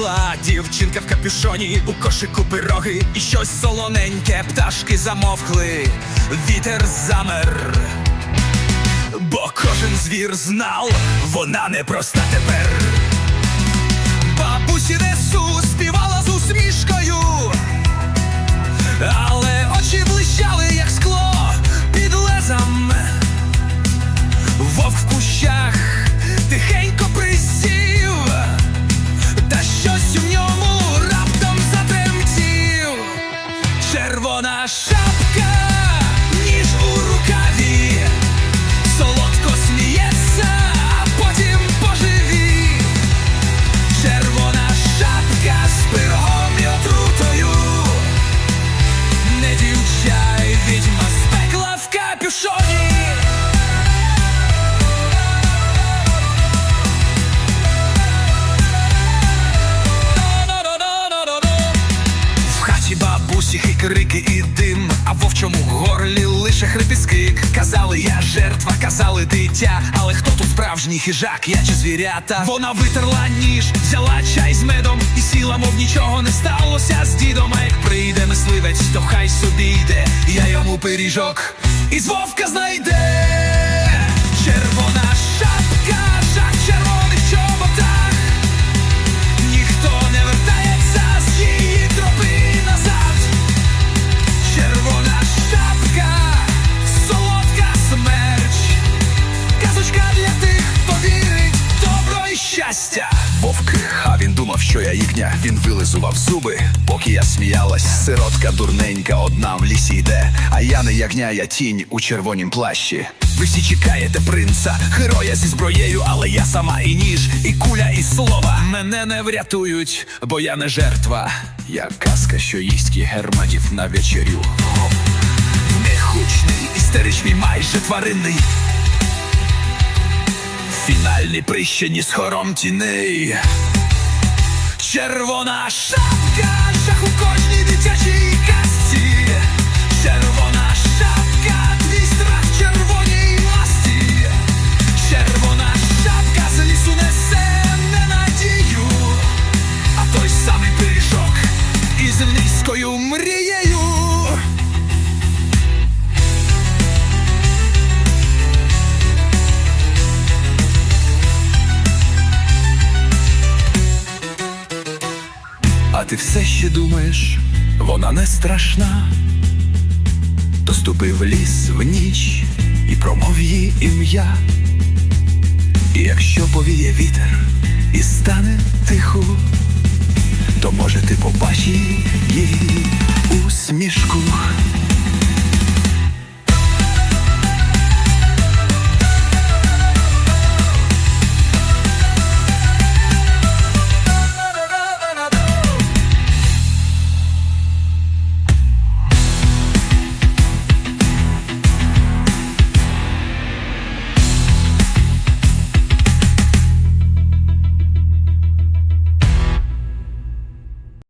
прийшла дівчинка в капюшоні, у кошику пироги, і щось солоненьке, пташки замовкли, вітер замер. Бо кожен звір знав, вона непроста тепер. Бабусі несу співала з усмішкою, капюшоні. В хаті бабусі хикрики і дим, а вовчому горлі лише хрипіски. Казали, я жертва, казали дитя, але хто тут справжній хижак, я чи звірята? Вона витерла ніж, взяла чай з медом і сіла, мов нічого не сталося з дідом. А як прийде мисливець, то хай собі йде, я йому пиріжок із вовка знайде. Червона для тих, хто вірить добро і щастя. Вовк, а він думав, що я їхня. Він вилизував зуби, поки я сміялась. Сиротка дурненька, одна в лісі йде. А я не ягня, я тінь у червонім плащі. Ви всі чекаєте принца, героя зі зброєю, але я сама і ніж, і куля, і слова. Мене не врятують, бо я не жертва. Я казка, що їсть германів на вечерю. Нехучний, істеричний, майже тваринний. Фінальний прищені з хором тіней. Червона шапка, шах у кожній дитячій А ти все ще думаєш, вона не страшна. То ступив ліс в ніч і промов її ім'я. І якщо повіє вітер і стане тихо, то може ти побачиш її усмішку.